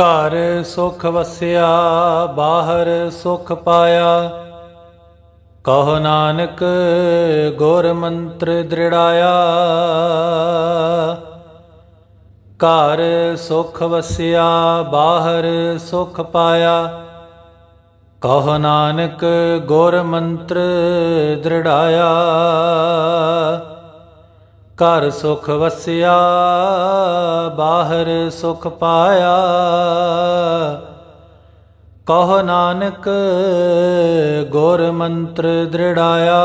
ਘਰ ਸੁਖ ਵਸਿਆ, ਬਾਹਰ ਸੁਖ ਪਾਇਆ। ਕਹੋ ਨਾਨਕ, ਗੁਰ ਮੰਤਰ ਦ੍ਰਿੜਾਇਆ। ਘਰ ਸੁਖ ਵਸਿਆ, ਬਾਹਰ ਸੁਖ ਪਾਇਆ। ਕਹੋ ਨਾਨਕ, ਗੁਰ ਮੰਤਰ ਦ੍ਰਿੜਾਇਆ। ਘਰ ਸੁਖ ਵਸਿਆ, ਬਾਹਰ ਸੁਖ ਪਾਇਆ। ਕਹੋ ਨਾਨਕ, ਗੁਰ ਮੰਤਰ ਦ੍ਰਿੜਾਇਆ।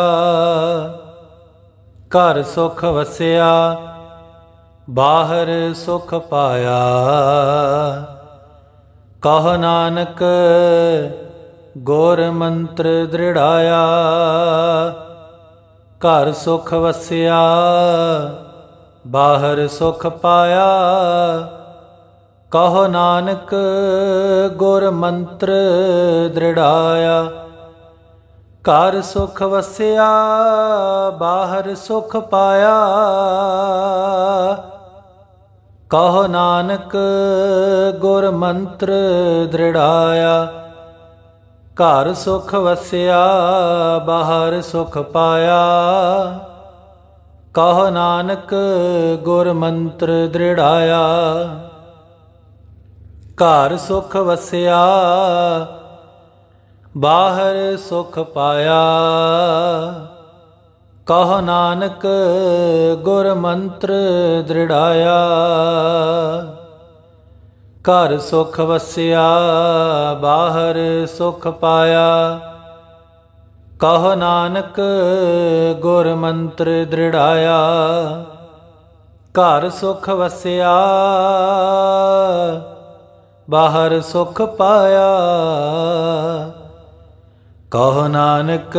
ਘਰ ਸੁਖ ਵਸਿਆ, ਬਾਹਰ ਸੁਖ ਪਾਇਆ। ਕਹੋ ਨਾਨਕ, ਗੁਰ ਮੰਤਰ ਦ੍ਰਿੜਾਇਆ। ਘਰ ਸੁਖ ਵਸਿਆ, ਬਾਹਰ ਸੁਖ ਪਾਇਆ। ਕਹੋ ਨਾਨਕ, ਗੁਰ ਮੰਤਰ ਦ੍ਰਿੜਾਇਆ। ਘਰ ਸੁਖ ਵਸਿਆ, ਬਾਹਰ ਸੁਖ ਪਾਇਆ। ਕਹੋ ਨਾਨਕ, ਗੁਰ ਮੰਤਰ ਦ੍ਰਿੜਾਇਆ। ਘਰ ਸੁਖ ਵਸਿਆ, ਬਾਹਰ ਸੁਖ ਪਾਇਆ। ਕਹੋ ਨਾਨਕ ਗੁਰ ਮੰਤਰ ਦ੍ਰਿੜਾਇਆ। ਘਰ ਸੁਖ ਵਸਿਆ, ਬਾਹਰ ਸੁਖ ਪਾਇਆ। ਕਹੋ ਨਾਨਕ ਗੁਰ ਮੰਤਰ ਦ੍ਰਿੜਾਇਆ। ਘਰ ਸੁਖ ਵਸਿਆ, ਬਾਹਰ ਸੁਖ ਪਾਇਆ। ਕਹੋ ਨਾਨਕ, ਗੁਰ ਮੰਤਰ ਦ੍ਰਿੜਾਇਆ। ਘਰ ਸੁਖ ਵਸਿਆ, ਬਾਹਰ ਸੁਖ ਪਾਇਆ। ਕਹੋ ਨਾਨਕ,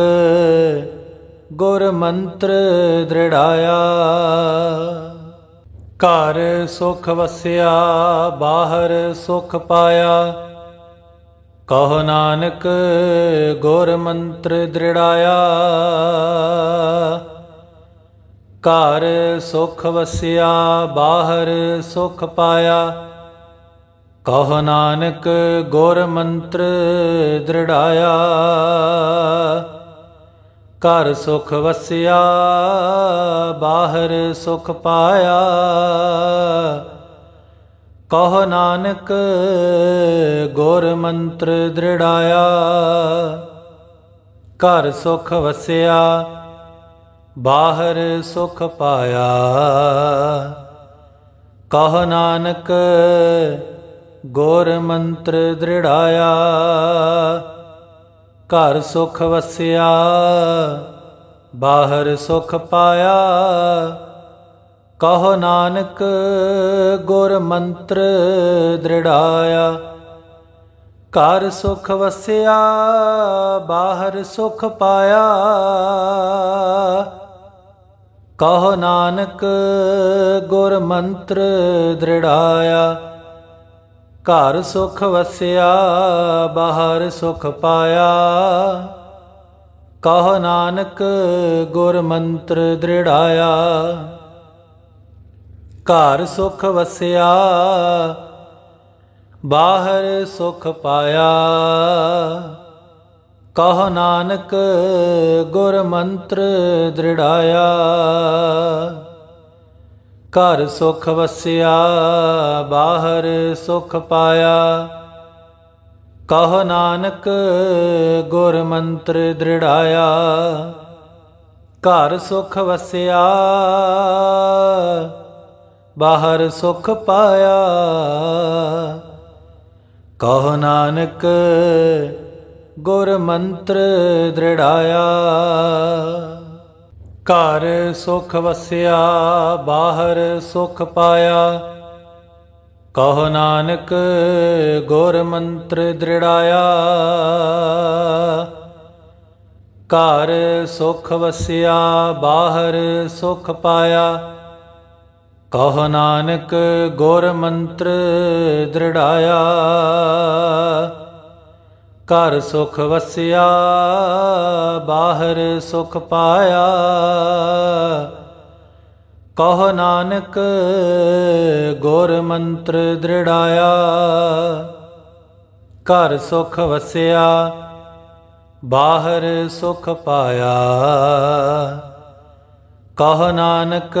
ਗੁਰ ਮੰਤਰ ਦ੍ਰਿੜਾਇਆ। ਘਰ ਸੁਖ ਵਸਿਆ, ਬਾਹਰ ਸੁਖ ਪਾਇਆ। ਕਹੋ ਨਾਨਕ, ਗੁਰ ਮੰਤਰ ਦ੍ਰਿੜਾਇਆ। ਘਰ ਸੁਖ ਵਸਿਆ, ਬਾਹਰ ਸੁਖ ਪਾਇਆ। ਕਹੋ ਨਾਨਕ, ਗੁਰ ਮੰਤਰ ਦ੍ਰਿੜਾਇਆ। ਘਰ ਸੁਖ ਵਸਿਆ, ਬਾਹਰ ਸੁਖ ਪਾਇਆ। ਕਹੋ ਨਾਨਕ, ਗੁਰ ਮੰਤਰ ਦ੍ਰਿੜਾਇਆ। ਘਰ ਸੁਖ ਵਸਿਆ, ਬਾਹਰ ਸੁਖ ਪਾਇਆ। ਕਹੋ ਨਾਨਕ, ਗੁਰ ਮੰਤਰ ਦ੍ਰਿੜਾਇਆ। ਘਰ ਸੁਖ ਵਸਿਆ, ਬਾਹਰ ਸੁਖ ਪਾਇਆ। ਕਹੋ ਨਾਨਕ, ਗੁਰ ਮੰਤਰ ਦ੍ਰਿੜਾਇਆ। ਘਰ ਸੁਖ ਵਸਿਆ, ਬਾਹਰ ਸੁਖ ਪਾਇਆ। ਕਹੋ ਨਾਨਕ, ਗੁਰ ਮੰਤਰ ਦ੍ਰਿੜਾਇਆ। ਘਰ ਸੁਖ ਵਸਿਆ, ਬਾਹਰ ਸੁਖ ਪਾਇਆ। ਕਹੋ ਨਾਨਕ ਗੁਰ ਮੰਤਰ ਦ੍ਰਿੜਾਇਆ। ਘਰ ਸੁਖ ਵਸਿਆ, ਬਾਹਰ ਸੁਖ ਪਾਇਆ। ਕਹੋ ਨਾਨਕ ਗੁਰ ਮੰਤਰ ਦ੍ਰਿੜਾਇਆ। ਘਰ ਸੁਖ ਵਸਿਆ, ਬਾਹਰ ਸੁਖ ਪਾਇਆ। ਕਹੋ ਨਾਨਕ, ਗੁਰ ਮੰਤਰ ਦ੍ਰਿੜਾਇਆ। ਘਰ ਸੁਖ ਵਸਿਆ, ਬਾਹਰ ਸੁਖ ਪਾਇਆ। ਕਹੋ ਨਾਨਕ, ਗੁਰ ਮੰਤਰ ਦ੍ਰਿੜਾਇਆ। ਘਰ ਸੁਖ ਵਸਿਆ, ਬਾਹਰ ਸੁਖ ਪਾਇਆ। ਕਹੋ ਨਾਨਕ, ਗੁਰ ਮੰਤਰ ਦ੍ਰਿੜਾਇਆ। ਘਰ ਸੁਖ ਵਸਿਆ, ਬਾਹਰ ਸੁਖ ਪਾਇਆ। ਕਹੋ ਨਾਨਕ, ਗੁਰ ਮੰਤਰ ਦ੍ਰਿੜਾਇਆ। ਘਰ ਸੁਖ ਵਸਿਆ, ਬਾਹਰ ਸੁਖ ਪਾਇਆ। ਕਹੋ ਨਾਨਕ, ਗੁਰ ਮੰਤਰ ਦ੍ਰਿੜਾਇਆ। ਘਰ ਸੁਖ ਵਸਿਆ, ਬਾਹਰ ਸੁਖ ਪਾਇਆ। ਕਹ ਨਾਨਕ,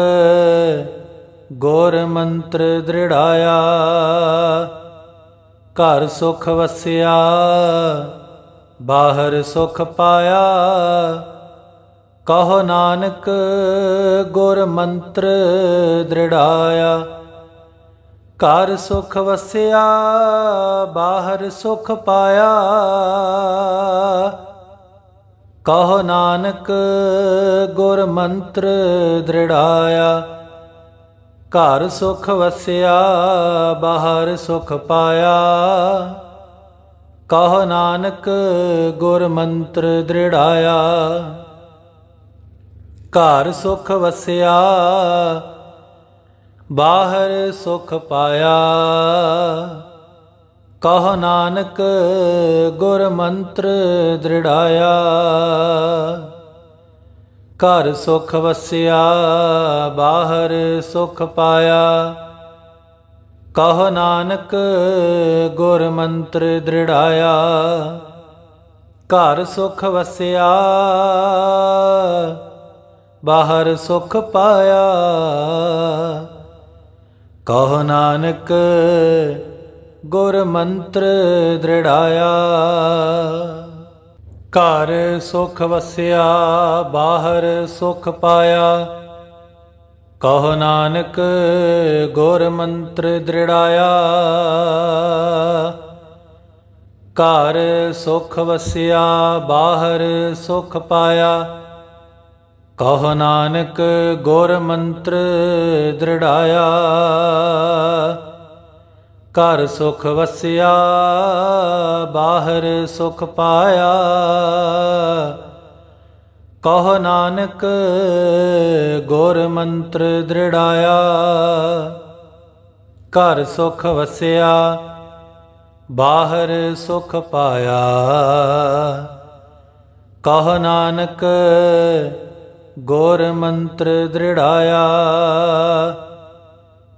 ਗੁਰ ਮੰਤਰ ਦ੍ਰਿੜਾਇਆ। ਘਰ ਸੁਖ ਵਸਿਆ, ਬਾਹਰ ਸੁਖ ਪਾਇਆ। ਕਹੋ ਨਾਨਕ, ਗੁਰ ਮੰਤਰ ਦ੍ਰਿੜਾਇਆ। ਘਰ ਸੁਖ ਵਸਿਆ, ਬਾਹਰ ਸੁਖ ਪਾਇਆ। ਕਹੋ ਨਾਨਕ, ਗੁਰ ਮੰਤਰ ਦ੍ਰਿੜਾਇਆ। ਘਰ ਸੁਖ ਵਸਿਆ, ਬਾਹਰ ਸੁਖ ਪਾਇਆ। ਕਹੋ ਨਾਨਕ ਗੁਰ ਮੰਤਰ ਦ੍ਰਿੜਾਇਆ। ਘਰ ਸੁਖ ਵਸਿਆ, ਬਾਹਰ ਸੁਖ ਪਾਇਆ। ਕਹ ਨਾਨਕ ਗੁਰ ਮੰਤਰ ਦ੍ਰਿੜਾਇਆ। ਘਰ ਸੁਖ ਵਸਿਆ, ਬਾਹਰ ਸੁਖ ਪਾਇਆ। ਕਹ ਨਾਨਕ, ਗੁਰ ਮੰਤਰ ਦ੍ਰਿੜਾਇਆ। ਘਰ ਸੁਖ ਵਸਿਆ, ਬਾਹਰ ਸੁਖ ਪਾਇਆ। ਕਹ ਨਾਨਕ, ਗੁਰ ਮੰਤਰ ਦ੍ਰਿੜਾਇਆ। ਘਰ ਸੁਖ ਵਸਿਆ, ਬਾਹਰ ਸੁਖ ਪਾਇਆ। ਕਹ ਨਾਨਕ, ਗੁਰ ਮੰਤਰ ਦ੍ਰਿੜਾਇਆ। ਘਰ ਸੁਖ ਵਸਿਆ, ਬਾਹਰ ਸੁਖ ਪਾਇਆ। ਕਹ ਨਾਨਕ, ਗੁਰ ਮੰਤਰ ਦ੍ਰਿੜਾਇਆ। ਘਰ ਸੁਖ ਵਸਿਆ, ਬਾਹਰ ਸੁਖ ਪਾਇਆ। ਕਹ ਨਾਨਕ, ਗੁਰ ਮੰਤਰ ਦ੍ਰਿੜਾਇਆ। ਘਰ ਸੁਖ ਵਸਿਆ, ਬਾਹਰ ਸੁਖ ਪਾਇਆ। ਕਹ ਨਾਨਕ, ਗੁਰ ਮੰਤਰ ਦ੍ਰਿੜਾਇਆ।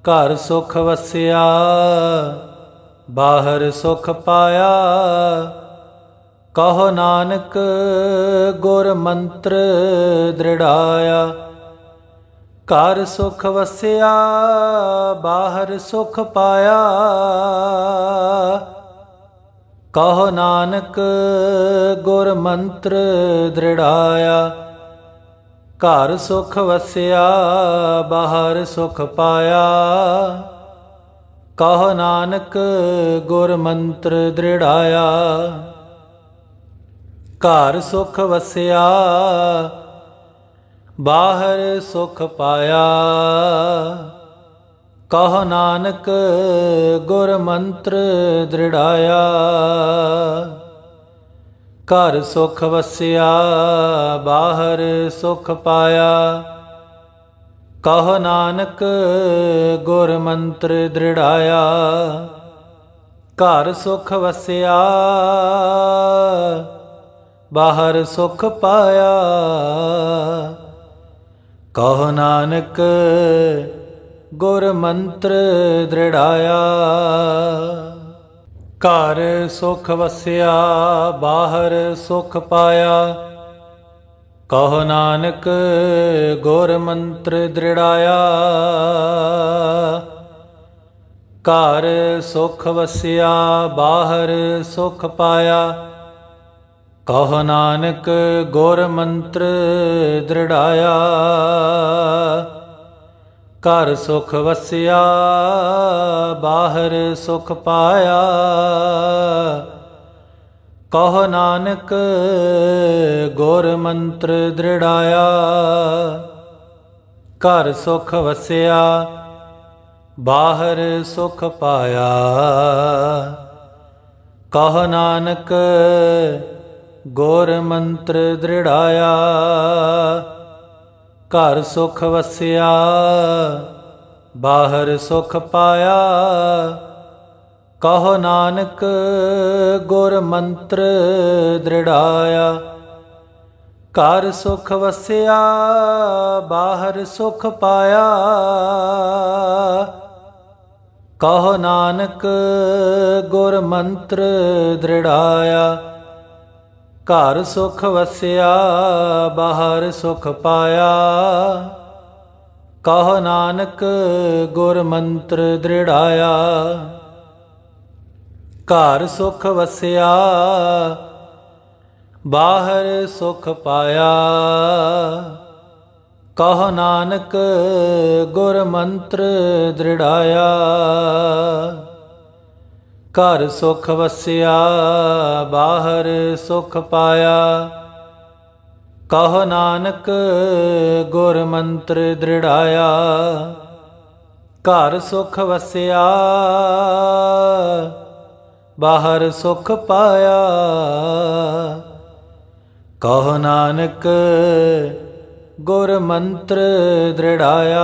ਘਰ ਸੁਖ ਵਸਿਆ, ਬਾਹਰ ਸੁਖ ਪਾਇਆ। ਕਹੋ ਨਾਨਕ, ਗੁਰ ਮੰਤਰ ਦ੍ਰਿੜਾਇਆ। ਘਰ ਸੁਖ ਵਸਿਆ, ਬਾਹਰ ਸੁਖ ਪਾਇਆ। ਕਹੋ ਨਾਨਕ, ਗੁਰ ਮੰਤਰ ਦ੍ਰਿੜਾਇਆ। ਘਰ ਸੁਖ ਵਸਿਆ, ਬਾਹਰ ਸੁਖ ਪਾਇਆ। ਕਹ ਨਾਨਕ ਗੁਰ ਮੰਤਰ ਦ੍ਰਿੜਾਇਆ। ਘਰ ਸੁਖ ਵਸਿਆ, ਬਾਹਰ ਸੁਖ ਪਾਇਆ। ਕਹ ਨਾਨਕ ਗੁਰ ਮੰਤਰ ਦ੍ਰਿੜਾਇਆ। ਘਰ ਸੁਖ ਵਸਿਆ, ਬਾਹਰ ਸੁਖ ਪਾਇਆ। ਕਹ ਨਾਨਕ, ਗੁਰ ਮੰਤਰ ਦ੍ਰਿੜਾਇਆ। ਘਰ ਸੁਖ ਵਸਿਆ, ਬਾਹਰ ਸੁਖ ਪਾਇਆ। ਕਹ ਨਾਨਕ, ਗੁਰ ਮੰਤਰ ਦ੍ਰਿੜਾਇਆ। ਘਰ ਸੁਖ ਵਸਿਆ, ਬਾਹਰ ਸੁਖ ਪਾਇਆ। ਕਹ ਨਾਨਕ, ਗੁਰ ਮੰਤਰ ਦ੍ਰਿੜਾਇਆ। ਘਰ ਸੁਖ ਵਸਿਆ, ਬਾਹਰ ਸੁਖ ਪਾਇਆ। ਕਹ ਨਾਨਕ, ਗੁਰ ਮੰਤਰ ਦ੍ਰਿੜਾਇਆ। ਘਰ ਸੁਖ ਵਸਿਆ, ਬਾਹਰ ਸੁਖ ਪਾਇਆ। ਕਹ ਨਾਨਕ, ਗੁਰ ਮੰਤਰ ਦ੍ਰਿੜਾਇਆ। ਘਰ ਸੁਖ ਵਸਿਆ, ਬਾਹਰ ਸੁਖ ਪਾਇਆ। ਕਹ ਨਾਨਕ, ਗੁਰ ਮੰਤਰ ਦ੍ਰਿੜਾਇਆ। ਘਰ ਸੁਖ ਵਸਿਆ, ਬਾਹਰ ਸੁਖ ਪਾਇਆ। ਕਹੋ ਨਾਨਕ, ਗੁਰ ਮੰਤਰ ਦ੍ਰਿੜਾਇਆ। ਘਰ ਸੁਖ ਵਸਿਆ, ਬਾਹਰ ਸੁਖ ਪਾਇਆ। ਕਹੋ ਨਾਨਕ, ਗੁਰ ਮੰਤਰ ਦ੍ਰਿੜਾਇਆ। ਘਰ ਸੁਖ ਵਸਿਆ, ਬਾਹਰ ਸੁਖ ਪਾਇਆ। ਕਹੋ ਨਾਨਕ ਗੁਰ ਮੰਤਰ ਦ੍ਰਿੜਾਇਆ। ਘਰ ਸੁਖ ਵਸਿਆ, ਬਾਹਰ ਸੁਖ ਪਾਇਆ। ਕਹੋ ਨਾਨਕ ਗੁਰ ਮੰਤਰ ਦ੍ਰਿੜਾਇਆ। ਘਰ ਸੁਖ ਵਸਿਆ, ਬਾਹਰ ਸੁਖ ਪਾਇਆ। ਕਹੋ ਨਾਨਕ, ਗੁਰ ਮੰਤਰ ਦ੍ਰਿੜਾਇਆ। ਘਰ ਸੁਖ ਵਸਿਆ, ਬਾਹਰ ਸੁਖ ਪਾਇਆ। ਕਹੋ ਨਾਨਕ, ਗੁਰ ਮੰਤਰ ਦ੍ਰਿੜਾਇਆ।